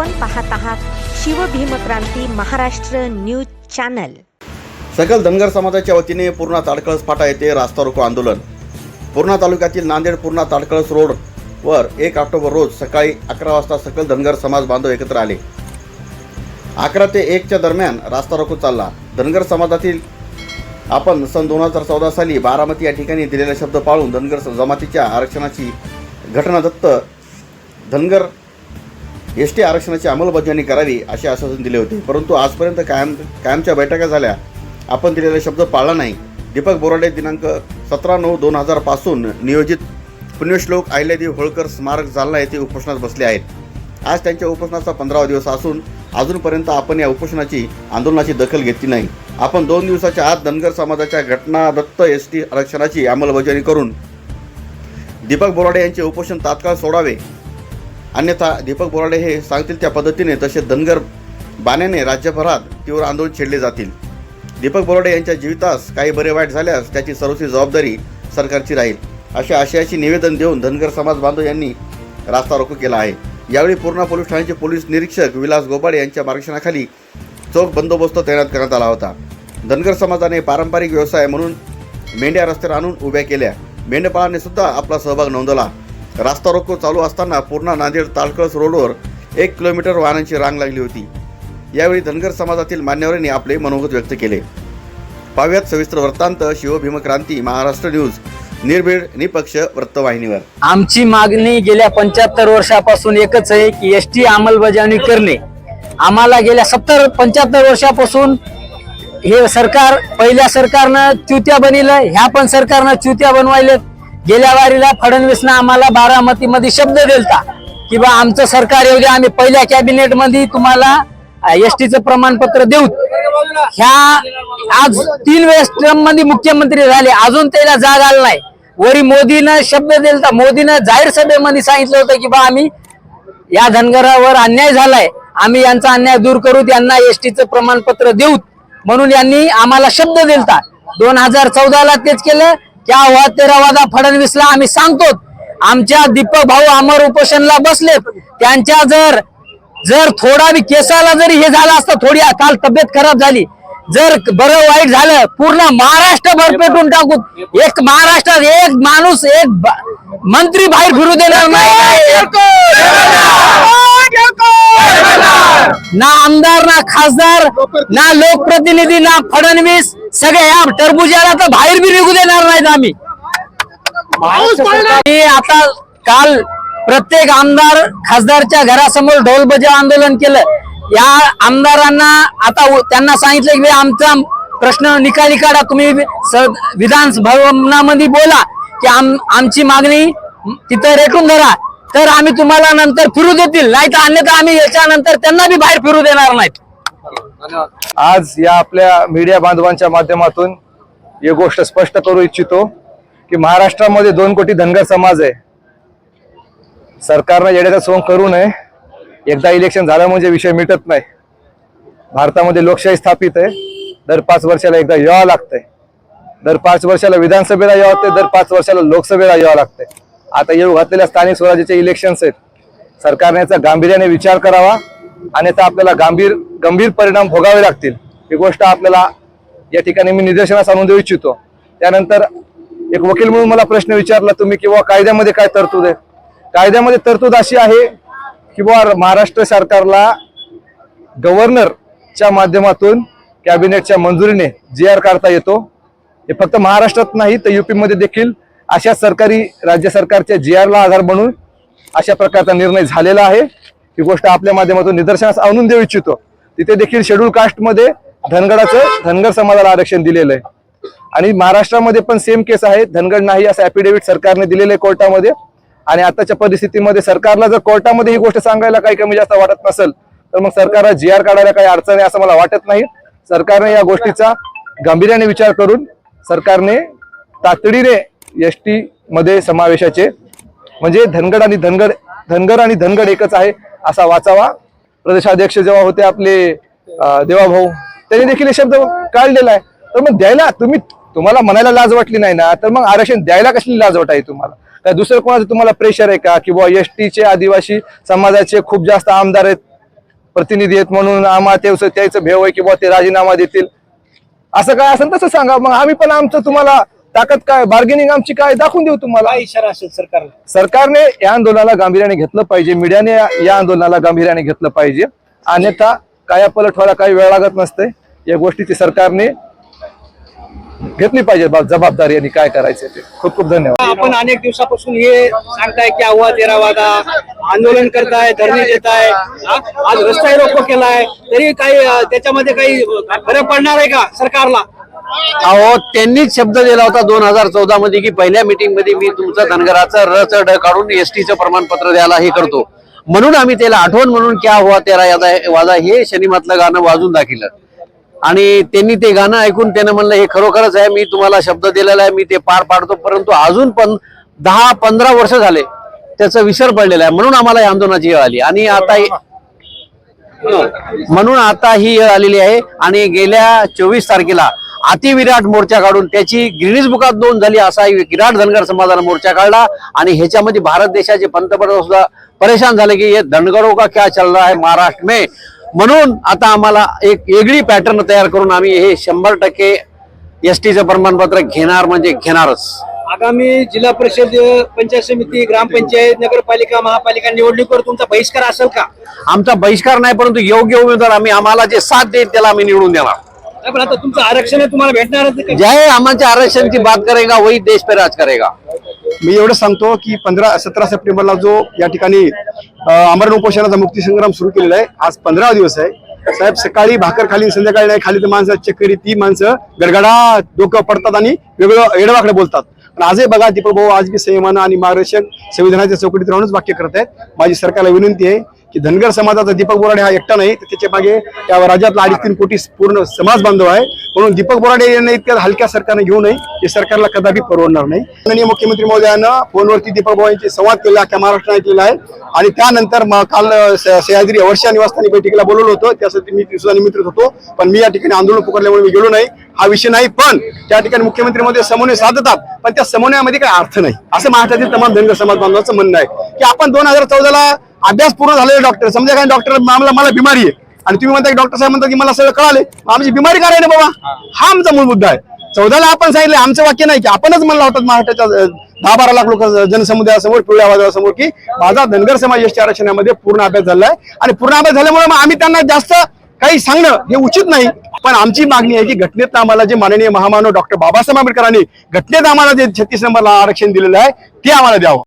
आपण पाहत आहात शिवभीमक्रांती महाराष्ट्र न्यूज चॅनल. सकल धनगर समाजाच्या वतीने पूर्णा ताडकळस फाटा येथे रास्ता रोको आंदोलन. पूर्णा तालुक्यातील नांदेड पूर्णा ताडकळस रोड वर एक ऑक्टोबर रोज सकाळी अकरा वाजता सकल धनगर समाज बांधव एकत्र आले. अकरा ते एकच्या दरम्यान रास्ता रोको चालला. धनगर समाजातील आपण सन दोन हजार चौदा साली बारामती या ठिकाणी दिलेला शब्द पाळून धनगर जमातीच्या आरक्षणाची घटना दत्त धनगर एस टी आरक्षणाची अंमलबजावणी करावी असे आश्वासन दिले होते. परंतु आजपर्यंत कायम कायमच्या बैठका झाल्या. आपण दिलेला शब्द पाळला नाही. दीपक बोराडे दिनांक सतरा नऊ दोन हजारपासून नियोजित पुण्यश्लोक अहिल्यादेवी होळकर स्मारक जालना येथे उपोषणात बसले आहेत. आज त्यांच्या उपोषणाचा पंधरावा दिवस असून अजूनपर्यंत आपण या उपोषणाची आंदोलनाची दखल घेतली नाही. आपण दोन दिवसाच्या आत धनगर समाजाच्या घटनादत्त एस टी आरक्षणाची अंमलबजावणी करून दीपक बोराडे यांचे उपोषण तात्काळ सोडावे अन्यथा दीपक बोराडे हे सांगतील त्या पद्धतीने तसे धनगर बाण्याने राज्यभरात तीव्र आंदोलन छेडले जातील. दीपक बोराडे यांच्या जीवितास काही बरे वाईट झाल्यास त्याची सर्वस्वी जबाबदारी सरकारची राहील अशा आशयाची निवेदन देऊन धनगर समाज बांधव यांनी रास्ता रोको केला आहे. यावेळी पूर्णा पोलीस ठाण्याचे पोलीस निरीक्षक विलास गोबाडे यांच्या मार्गदर्शनाखाली चोख बंदोबस्त तैनात करण्यात आला होता. धनगर समाजाने पारंपरिक व्यवसाय म्हणून मेंढ्या रस्त्यावर आणून उभ्या केल्या. मेंढपाळाने सुद्धा आपला सहभाग नोंदवला. रास्ता रोको चालू असताना पूर्णा नांदेड ताळकळस रोडवर एक किलोमीटर वाहनांची रांग लागली होती. यावेळी धनगर समाजातील मान्यवरांनी आपले मनोगत व्यक्त केले. पाव्यात सविस्तर वृत्तांत शिवभीमक्रांती महाराष्ट्र न्यूज निर्भीड निपक्ष वृत्तवाहिनीवर. आमची मागणी गेल्या पंच्याहत्तर वर्षापासून एकच आहे की एस टी अंमलबजावणी करणे. आम्हाला गेल्या सत्तर पंच्याहत्तर वर्षापासून हे सरकार पहिल्या सरकारनं च्युत्या बनिलं ह्या पण सरकारनं च्युत्या बनवायले गेल्या वारीला फडणवीसनं आम्हाला बारामतीमध्ये शब्द दिलता की बा आमचं सरकार येऊ द्या आम्ही पहिल्या कॅबिनेटमध्ये तुम्हाला एस टीचं प्रमाणपत्र देऊ. ह्या आज तीन वेळेस ट्रम्पमध्ये मुख्यमंत्री झाले. अजून त्याला जाग आला नाही. वरी मोदीनं शब्द दिलता. मोदीनं जाहीर सभेमध्ये सांगितलं होतं की बा आम्ही या धनगरावर अन्याय झालाय. आम्ही यांचा अन्याय दूर करू त्यांना एसटीचं प्रमाणपत्र देऊ. म्हणून यांनी आम्हाला शब्द दिलता. दोन हजार चौदाला तेच केलं. क्या हुआ तेरा वादा फडणवीसला आम्ही सांगतो आमच्या दीपक भाऊ अमर उपोषणला बसले त्यांच्या जर जर थोडा बी केसाला जरी हे झालं असतं थोडी काल तब्येत खराब झाली. जर बरं वाईट झालं पूर्ण महाराष्ट्र भरपेटून टाकू एक महाराष्ट्रात एक माणूस एक मंत्री बाहेर फिरू देणार नाही. ना आमदार ना खासदार ना लोकप्रतिनिधी ना फडणवीस सगळे या टरबुजाला तर बाहेर बी निघू देणार नाहीत आम्ही. आता काल प्रत्येक आमदार खासदारच्या घरासमोर ढोल बजाव आंदोलन केलं. या आमदारांना आता त्यांना सांगितलं की आमचा प्रश्न निकाली काढा. तुम्ही विधान भवनामध्ये बोला की आम आमची मागणी तिथं रेटून धरा. तर आम्ही तुम्हाला नंतर फिरू देतील. नाही तर अन्यथा आम्ही याच्यानंतर त्यांना बी बाहेर फिरू देणार नाहीत. आज या आपल्या मीडिया बांधवांच्या माध्यमातून ही गोष्ट स्पष्ट करू इच्छितो की महाराष्ट्रामध्ये दोन कोटी धनगर समाज आहे. सरकारनं येण्याचा सोंग करू नये. एकदा इलेक्शन झालं म्हणजे विषय मिटत नाही. भारतामध्ये लोकशाही स्थापित आहे. दर पाच वर्षाला एकदा यावं लागतंय. दर पाच वर्षाला विधानसभेला यावं लागतंय. दर पाच वर्षाला लोकसभेला यावं लागतंय. आता येऊ घातलेल्या स्थानिक स्वराज्याचे इलेक्शन्स आहेत. सरकारने याचा गांभीर्याने विचार करावा. आणि त्या आपल्याला गंभीर गंभीर परिणाम भोगावे लागतील. ही गोष्ट आपल्याला या ठिकाणी मी निदर्शनास आणून देऊ इच्छितो. त्यानंतर एक वकील म्हणून मला प्रश्न विचारला तुम्ही किंवा कायद्यामध्ये काय तरतूद आहे? कायद्यामध्ये तरतूद अशी आहे की बुवा महाराष्ट्र सरकारला गव्हर्नरच्या माध्यमातून कॅबिनेटच्या मंजुरीने जी आर काढता येतो. हे फक्त महाराष्ट्रात नाही तर युपीमध्ये देखील अशा सरकारी राज्य सरकारच्या जी आरला आधार बनून अशा प्रकारचा निर्णय झालेला आहे. ही गोष्ट आपल्या माध्यमातून निदर्शनास आणून देऊ इच्छितो. तिथे देखील शेड्यूल कास्टमध्ये धनगडाचं धनगर समाजाला आरक्षण दिलेलं आहे. आणि महाराष्ट्रामध्ये पण सेम केस आहे. धनगड नाही असं ऍफिडेव्हिट सरकारने दिलेलं आहे कोर्टामध्ये. आणि आताच्या परिस्थितीमध्ये सरकारला जर कोर्टामध्ये ही गोष्ट सांगायला काही कमी जास्त वाटत नसेल तर मग सरकारला जी आर काढायला काही अडचण आहे असं मला वाटत नाही. सरकारने या गोष्टीचा गांभीर्याने विचार करून सरकारने तातडीने एस टी मध्ये समावेशाचे म्हणजे धनगड आणि धनगड धनगर आणि धनगड एकच आहे असा वाचावा. प्रदेशाध्यक्ष जेव्हा होते आपले देवाभाऊ त्यांनी देखील हे शब्द काढलेला आहे. तर मग द्यायला तुम्ही तुम्हाला म्हणायला लाज वाटली नाही ना? तर मग आरक्षण द्यायला कसली लाज वाटाय तुम्हाला? काय दुसरं कोणाचं तुम्हाला प्रेशर आहे का? की बुवा एस टीचे आदिवासी समाजाचे खूप जास्त आमदार आहेत प्रतिनिधी आहेत म्हणून आम्हा ते त्याचं भेव आहे की बुवा ते राजीनामा देतील. असं काय असेल तसं सांगा. मग आम्ही पण आमचं तुम्हाला ताकद काय? बार्गेनिंग आमची काय? दाखवून देऊ तुम्हाला. इशारा असेल सरकारला? सरकारने या आंदोलनाला गांभीर्याने घेतलं पाहिजे. मीडियाने या- आंदोलनाला गांभीर्याने घेतलं पाहिजे. अन्यथा काया पलट व्हायला काही वेळ लागत नसते. या गोष्टीची सरकारने घेतली पाहिजे. जबाबदारी आणि काय करायचं ते. खूप खूप धन्यवाद. आपण अनेक दिवसापासून हे सांगताय की अव्वा तेरा वादा आंदोलन करताय धरणे देताय? आज रस्ता रोको केलाय. तरी काही त्याच्यामध्ये काही फरक पडणार आहे का सरकारला? अहो त्यांनीच शब्द दिला होता दोन हजार चौदा मध्ये की पहिल्या मीटिंगमध्ये मी तुमचं धनगराचं रच ड काढून एसटीचं प्रमाणपत्र द्यायला हे करतो. म्हणून आम्ही त्याला आठवण म्हणून क्या हुआ तेरा यादा वादा हे शनिमातलं गाणं वाजून दाखिलं. आणि त्यांनी ते गाणं ऐकून त्यानं म्हणलं हे खरोखरच आहे मी तुम्हाला शब्द दिलेला आहे मी ते पार पाडतो. परंतु अजून पण दहा पंधरा वर्ष झाले त्याचा विसर पडलेला आहे. म्हणून आम्हाला या आंदोलनाची येळ आली. आणि आता हो. म्हणून आता ही येळ आलेली आहे. आणि गेल्या चोवीस तारखेला अतिविराट मोर्चा काढून त्याची गिनीज बुकात नोंद झाली असा विराट धनगर समाजानं मोर्चा काढला आणि ह्याच्यामध्ये भारत देशाचे पंतप्रधान सुद्धा परेशान झाले की हे धनगरों का क्या चल रहा है महाराष्ट्र में? म्हणून आता आम्हाला एक वेगळी पॅटर्न तयार करून आम्ही हे शंभर टक्के एस टीचं प्रमाणपत्र घेणार म्हणजे घेणारच. आगामी जिल्हा परिषद पंचायत समिती ग्रामपंचायत नगरपालिका महापालिका निवडणुकीवर तुमचा बहिष्कार असेल का? आमचा बहिष्कार नाही परंतु योग्य उमेदवार आम्ही आम्हाला जे साथ देईल त्याला आम्ही निवडून देणार. पण आता तुमचं आरक्षण आहे तुम्हाला भेटणारच का? जय आमच्या आरक्षण की बात करेगा वही देश पे राज करेगा. मी एवढं सांगतो की पंधरा सतरा सप्टेंबरला जो या ठिकाणी अ, आमरण उपोषणाचा मुक्ती संग्राम सुरू केलेला आहे आज पंधरा दिवस आहे. साहेब सकाळी भाकर खाली संध्याकाळी नाही खाली तर माणसं चक्करी ती माणसं गडगडा डोकं पडतात आणि वेगळं एडवाकडे बोलतात. पण आजही बघा दीपक भाऊ आज बी संयमानं आणि मार्गदर्शक संविधानाच्या चौकटीत राहूनच वाक्य करत आहेत माझी सरकारला विनंती आहे की धनगर समाजाचा दीपक बोराडे हा एकटा नाही तर त्याच्यामागे या राज्यातला अडीच तीन कोटी पूर्ण समाज बांधव आहे. म्हणून दीपक बोराडे यांना इतक्या हलक्या सरकारने घेऊ नये हे सरकारला कदापि परवडणार नाही. माननीय मुख्यमंत्री महोदयानं फोनवरती दीपक भाऊ संवाद केला अख्या महाराष्ट्राने केला आहे. आणि त्यानंतर काल सह्याद्री वर्षा निवासस्थानी बैठकीला बोलवलं होतं. त्यासाठी मी सुद्धा निमित्रित होतो. पण मी या ठिकाणी आंदोलन पुकारल्यामुळे मी गेलो नाही. हा विषय नाही पण त्या ठिकाणी मुख्यमंत्री मध्ये समन्वय साधतात. पण त्या समन्वयामध्ये काही अर्थ नाही. असं महाराष्ट्रातील तमाम धनगर समाज बांधवांचं म्हणणं आहे. की आपण दोन हजार चौदाला अभ्यास पूर्ण झालेले डॉक्टर समजा काय डॉक्टर मला मला बिमारी आहे. आणि तुम्ही म्हणता डॉक्टर साहेब म्हणतात की मला सगळं कळाले आमची बिमारी काय आहे ना बाबा? हा. आमचा मूळ मुद्दा आहे. चौदाला आपण सांगितलं आमचं वाक्य नाही की आपणच म्हणलं होतं महाराष्ट्राच्या दहा बारा लाख लोक जनसमुदायासमोर पिवळ्या आवाजासमोर की माझा धनगर समाज एसटी आरक्षणामध्ये पूर्ण अभ्यास झालाय आणि पूर्ण अभ्यास झाल्यामुळे मग आम्ही त्यांना जास्त काही सांगणं हे उचित नाही. पण आमची मागणी आहे की घटनेत आम्हाला जे माननीय महामानव डॉक्टर बाबासाहेब आंबेडकरांनी घटनेत आम्हाला जे छत्तीस नंबरला आरक्षण दिलेलं आहे ते आम्हाला द्यावं.